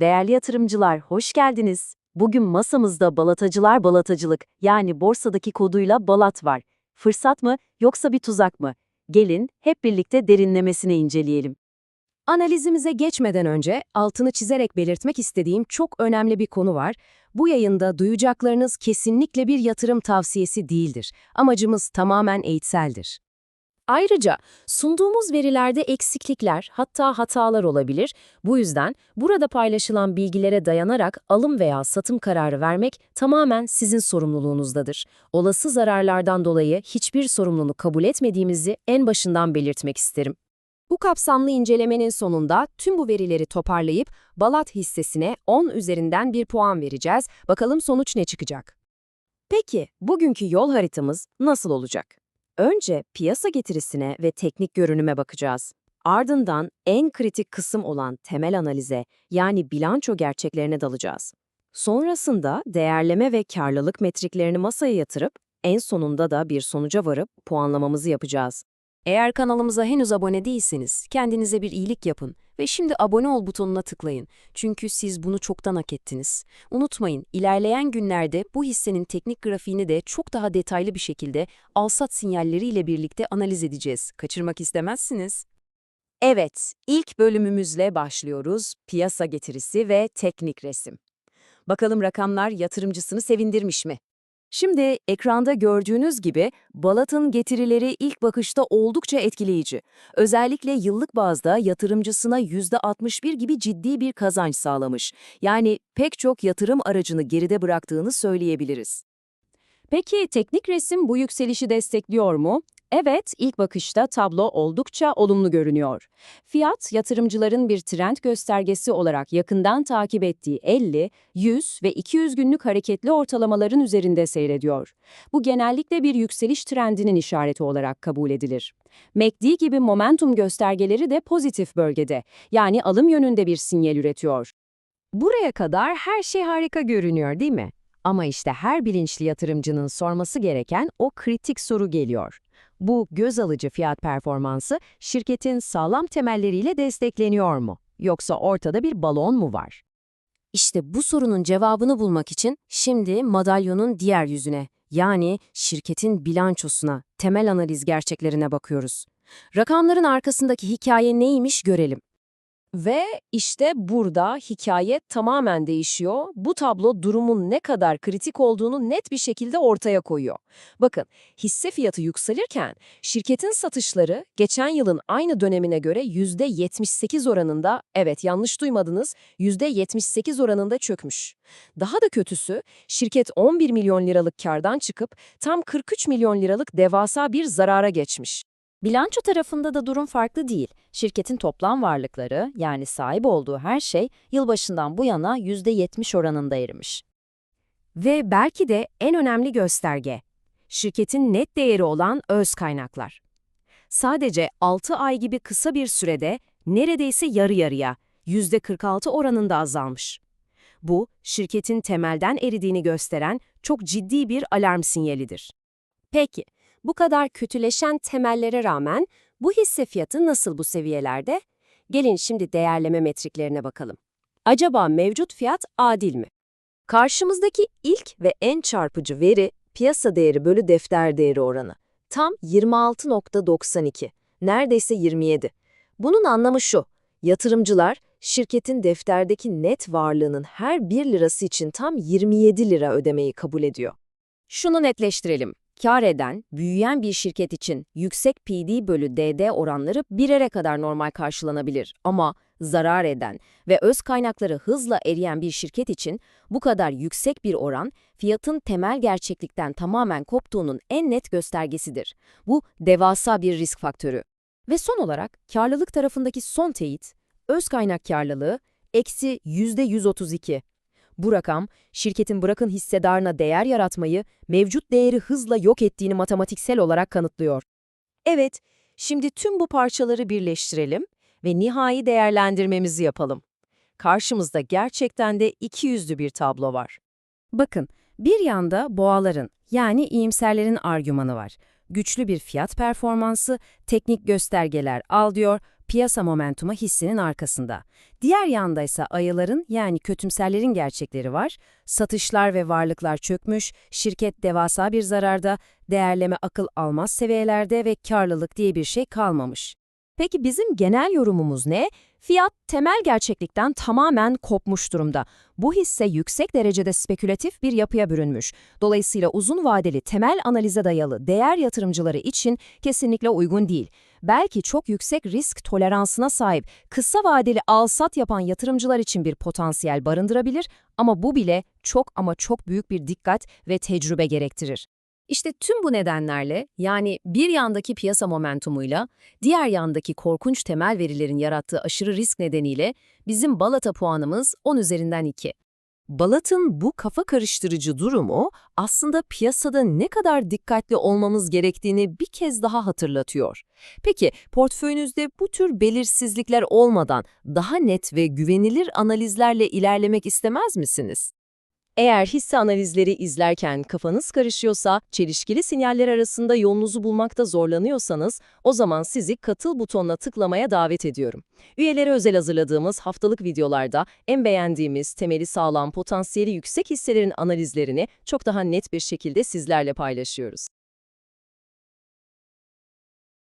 Değerli yatırımcılar, hoş geldiniz. Bugün masamızda balatacılar balatacılık yani borsadaki koduyla balat var. Fırsat mı yoksa bir tuzak mı? Gelin hep birlikte derinlemesine inceleyelim. Analizimize geçmeden önce altını çizerek belirtmek istediğim çok önemli bir konu var. Bu yayında duyacaklarınız kesinlikle bir yatırım tavsiyesi değildir. Amacımız tamamen eğitseldir. Ayrıca sunduğumuz verilerde eksiklikler hatta hatalar olabilir. Bu yüzden burada paylaşılan bilgilere dayanarak alım veya satım kararı vermek tamamen sizin sorumluluğunuzdadır. Olası zararlardan dolayı hiçbir sorumluluğu kabul etmediğimizi en başından belirtmek isterim. Bu kapsamlı incelemenin sonunda tüm bu verileri toparlayıp Balat hissesine 10 üzerinden bir puan vereceğiz. Bakalım sonuç ne çıkacak? Peki, bugünkü yol haritamız nasıl olacak? Önce piyasa getirisine ve teknik görünüme bakacağız. Ardından en kritik kısım olan temel analize yani bilanço gerçeklerine dalacağız. Sonrasında değerleme ve karlılık metriklerini masaya yatırıp en sonunda da bir sonuca varıp puanlamamızı yapacağız. Eğer kanalımıza henüz abone değilseniz kendinize bir iyilik yapın ve şimdi abone ol butonuna tıklayın. Çünkü siz bunu çoktan hak ettiniz. Unutmayın, ilerleyen günlerde bu hissenin teknik grafiğini de çok daha detaylı bir şekilde alsat sinyalleriyle birlikte analiz edeceğiz. Kaçırmak istemezsiniz. Evet, ilk bölümümüzle başlıyoruz. Piyasa getirisi ve teknik resim. Bakalım rakamlar yatırımcısını sevindirmiş mi? Şimdi ekranda gördüğünüz gibi Balat'ın getirileri ilk bakışta oldukça etkileyici. Özellikle yıllık bazda yatırımcısına %61 gibi ciddi bir kazanç sağlamış. Yani pek çok yatırım aracını geride bıraktığını söyleyebiliriz. Peki teknik resim bu yükselişi destekliyor mu? Evet, ilk bakışta tablo oldukça olumlu görünüyor. Fiyat, yatırımcıların bir trend göstergesi olarak yakından takip ettiği 50, 100 ve 200 günlük hareketli ortalamaların üzerinde seyrediyor. Bu genellikle bir yükseliş trendinin işareti olarak kabul edilir. MACD gibi momentum göstergeleri de pozitif bölgede, yani alım yönünde bir sinyal üretiyor. Buraya kadar her şey harika görünüyor değil mi? Ama işte her bilinçli yatırımcının sorması gereken o kritik soru geliyor. Bu göz alıcı fiyat performansı şirketin sağlam temelleriyle destekleniyor mu? Yoksa ortada bir balon mu var? İşte bu sorunun cevabını bulmak için şimdi madalyonun diğer yüzüne, yani şirketin bilançosuna, temel analiz gerçeklerine bakıyoruz. Rakamların arkasındaki hikaye neymiş görelim. Ve işte burada hikaye tamamen değişiyor. Bu tablo durumun ne kadar kritik olduğunu net bir şekilde ortaya koyuyor. Bakın, hisse fiyatı yükselirken şirketin satışları geçen yılın aynı dönemine göre %78 oranında, evet yanlış duymadınız, %78 oranında çökmüş. Daha da kötüsü, şirket 11 milyon liralık kardan çıkıp tam 43 milyon liralık devasa bir zarara geçmiş. Bilanço tarafında da durum farklı değil. Şirketin toplam varlıkları, yani sahip olduğu her şey, yılbaşından bu yana %70 oranında erimiş. Ve belki de en önemli gösterge, şirketin net değeri olan öz kaynaklar. Sadece 6 ay gibi kısa bir sürede neredeyse yarı yarıya, %46 oranında azalmış. Bu, şirketin temelden eridiğini gösteren çok ciddi bir alarm sinyalidir. Peki, bu kadar kötüleşen temellere rağmen bu hisse fiyatı nasıl bu seviyelerde? Gelin şimdi değerleme metriklerine bakalım. Acaba mevcut fiyat adil mi? Karşımızdaki ilk ve en çarpıcı veri piyasa değeri bölü defter değeri oranı. Tam 26.92, neredeyse 27. Bunun anlamı şu, yatırımcılar şirketin defterdeki net varlığının her 1 lirası için tam 27 lira ödemeyi kabul ediyor. Şunu netleştirelim. Kar eden, büyüyen bir şirket için yüksek PD bölü DD oranları birere kadar normal karşılanabilir. Ama zarar eden ve öz kaynakları hızla eriyen bir şirket için bu kadar yüksek bir oran fiyatın temel gerçeklikten tamamen koptuğunun en net göstergesidir. Bu devasa bir risk faktörü. Ve son olarak karlılık tarafındaki son teyit, öz kaynak karlılığı eksi %132. Bu rakam, şirketin bırakın hissedarına değer yaratmayı, mevcut değeri hızla yok ettiğini matematiksel olarak kanıtlıyor. Evet, şimdi tüm bu parçaları birleştirelim ve nihai değerlendirmemizi yapalım. Karşımızda gerçekten de iki yüzlü bir tablo var. Bakın, bir yanda boğaların yani iyimserlerin argümanı var. Güçlü bir fiyat performansı, teknik göstergeler al diyor, piyasa momentumu hissinin arkasında. Diğer yanda ise ayıların yani kötümserlerin gerçekleri var. Satışlar ve varlıklar çökmüş, şirket devasa bir zararda, değerleme akıl almaz seviyelerde ve karlılık diye bir şey kalmamış. Peki bizim genel yorumumuz ne? Fiyat temel gerçeklikten tamamen kopmuş durumda. Bu hisse yüksek derecede spekülatif bir yapıya bürünmüş. Dolayısıyla uzun vadeli temel analize dayalı değer yatırımcıları için kesinlikle uygun değil. Belki çok yüksek risk toleransına sahip, kısa vadeli al-sat yapan yatırımcılar için bir potansiyel barındırabilir ama bu bile çok ama çok büyük bir dikkat ve tecrübe gerektirir. İşte tüm bu nedenlerle yani bir yandaki piyasa momentumuyla diğer yandaki korkunç temel verilerin yarattığı aşırı risk nedeniyle bizim Balata puanımız 10 üzerinden 2. Balat'ın bu kafa karıştırıcı durumu aslında piyasada ne kadar dikkatli olmamız gerektiğini bir kez daha hatırlatıyor. Peki portföyünüzde bu tür belirsizlikler olmadan daha net ve güvenilir analizlerle ilerlemek istemez misiniz? Eğer hisse analizleri izlerken kafanız karışıyorsa, çelişkili sinyaller arasında yolunuzu bulmakta zorlanıyorsanız, o zaman sizi katıl butonuna tıklamaya davet ediyorum. Üyelere özel hazırladığımız haftalık videolarda en beğendiğimiz, temeli sağlam, potansiyeli yüksek hisselerin analizlerini çok daha net bir şekilde sizlerle paylaşıyoruz.